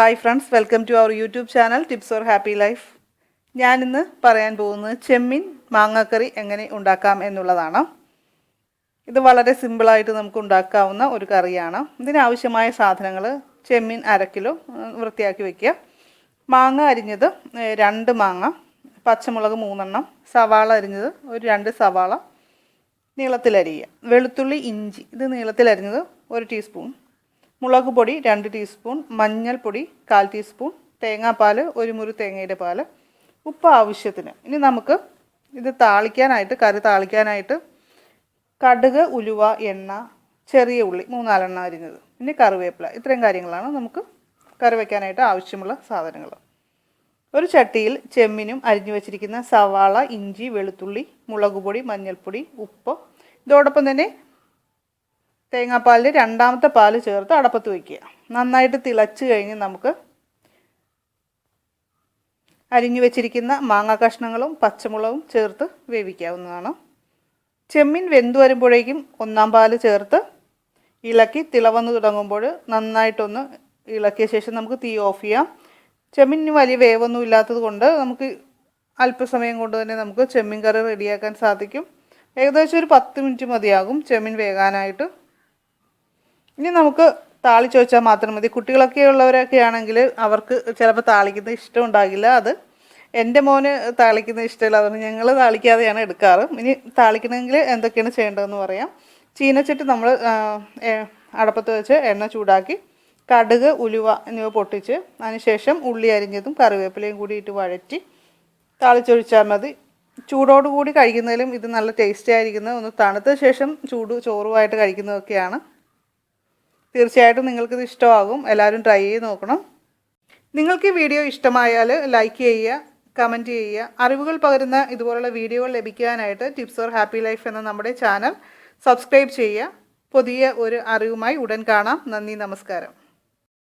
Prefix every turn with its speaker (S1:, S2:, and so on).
S1: Hi friends welcome to our YouTube channel tips or happy life. ഞാനിന്ന് പറയാൻ പോകുന്നത് ചെമ്മീൻ മാങ്ങാക്കറി എങ്ങനെ ഉണ്ടാക്കാം എന്നുള്ളതാണ്. ഇത് വളരെ സിമ്പിളായിട്ട് നമുക്ക് ഉണ്ടാക്കാവുന്ന ഒരു കറിയാണ്. ഇതിനാവശ്യമായ സാധനങ്ങൾ ചെമ്മീൻ അര കിലോ വൃത്തിയാക്കി വയ്ക്കുക മാങ്ങ അരിഞ്ഞത് രണ്ട് മാങ്ങ പച്ചമുളക് മൂന്നെണ്ണം സവാള അരിഞ്ഞത് ഒരു രണ്ട് സവാള നീളത്തിലരിയുക. വെളുത്തുള്ളി ഇഞ്ചി ഇത് നീളത്തിലരിഞ്ഞത് ഒരു ടീസ്പൂൺ. മുളക് പൊടി രണ്ട് ടീസ്പൂൺ മഞ്ഞൾപ്പൊടി കാൽ ടീസ്പൂൺ തേങ്ങാപ്പാൽ ഒരു മുറി തേങ്ങയുടെ പാൽ ഉപ്പ് ആവശ്യത്തിന്. ഇനി നമുക്ക് ഇത് താളിക്കാനായിട്ട് കറി താളിക്കാനായിട്ട് കടുക് ഉലുവ എണ്ണ ചെറിയ ഉള്ളി മൂന്നാലെണ്ണ അരിഞ്ഞത്. പിന്നെ കറിവേപ്പില. ഇത്രയും കാര്യങ്ങളാണ് നമുക്ക് കറി വയ്ക്കാനായിട്ട് ആവശ്യമുള്ള സാധനങ്ങൾ. ഒരു ചട്ടിയിൽ ചെമ്മിനും അരിഞ്ഞു വെച്ചിരിക്കുന്ന സവാള ഇഞ്ചി വെളുത്തുള്ളി മുളക് പൊടി മഞ്ഞൾപ്പൊടി ഉപ്പ്. ഇതോടൊപ്പം തന്നെ തേങ്ങാപ്പാലിൽ രണ്ടാമത്തെ പാൽ ചേർത്ത് അടപ്പത്ത് വയ്ക്കുക നന്നായിട്ട് തിളച്ച് കഴിഞ്ഞ് നമുക്ക് അരിഞ്ഞു വെച്ചിരിക്കുന്ന മാങ്ങ കഷ്ണങ്ങളും പച്ചമുളകും ചേർത്ത് വേവിക്കാവുന്നതാണ്. ചെമ്മീൻ വെന്തു വരുമ്പോഴേക്കും ഒന്നാം പാൽ ചേർത്ത് ഇളക്കി തിളവന്ന് തുടങ്ങുമ്പോൾ നന്നായിട്ടൊന്ന് ഇളക്കിയ ശേഷം നമുക്ക് തീ ഓഫ് ചെയ്യാം. ചെമ്മീന് വലിയ വേവൊന്നും ഇല്ലാത്തത് കൊണ്ട് നമുക്ക് അല്പസമയം കൊണ്ട് തന്നെ നമുക്ക് ചെമ്മീൻ കറി റെഡിയാക്കാൻ സാധിക്കും. ഏകദേശം ഒരു പത്ത് മിനിറ്റ് മതിയാകും ചെമ്മീൻ വേകാനായിട്ട്. ഇനി നമുക്ക് താളി വെച്ചാൽ മാത്രം മതി. കുട്ടികളൊക്കെ ഉള്ളവരൊക്കെ ആണെങ്കിൽ അവർക്ക് ചിലപ്പോൾ താളിക്കുന്നത് ഇഷ്ടം ഉണ്ടാകില്ല. അത് എന്റെ മോന് താളിക്കുന്നത് ഇഷ്ടമില്ല. അതുകൊണ്ട് ഞങ്ങൾ താളിക്കാതെയാണ് എടുക്കാറ്. ഇനി താളിക്കണമെങ്കിൽ എന്തൊക്കെയാണ് ചെയ്യേണ്ടതെന്ന് പറയാം. ചീനച്ചട്ടി നമ്മൾ അടപ്പത്ത് വെച്ച് എണ്ണ ചൂടാക്കി കടുക് ഉലുവ എന്നിവ പൊട്ടിച്ച് അതിനുശേഷം ഉള്ളി അരിഞ്ഞതും കറിവേപ്പിലയും കൂടി ഇട്ട് വഴറ്റി താളിച്ചൊഴിച്ചാൽ മതി. ചൂടോടുകൂടി കഴിക്കുന്നതിലും ഇത് നല്ല ടേസ്റ്റി ആയിരിക്കുന്നത് ഒന്ന് തണുത്ത ശേഷം ചൂട് ചോറുമായിട്ട് കഴിക്കുന്നതൊക്കെയാണ്. തീർച്ചയായിട്ടും നിങ്ങൾക്കിത് ഇഷ്ടമാകും. എല്ലാവരും ട്രൈ ചെയ്ത് നോക്കണം. നിങ്ങൾക്ക് ഈ വീഡിയോ ഇഷ്ടമായാൽ ലൈക്ക് ചെയ്യുക കമന്റ് ചെയ്യുക. അറിവുകൾ പകരുന്ന ഇതുപോലുള്ള വീഡിയോകൾ ലഭിക്കാനായിട്ട് ടിപ്സ് ഓർ ഹാപ്പി ലൈഫ് എന്ന നമ്മുടെ ചാനൽ സബ്സ്ക്രൈബ് ചെയ്യുക. പുതിയ ഒരു അറിവുമായി ഉടൻ കാണാം. നന്ദി നമസ്കാരം.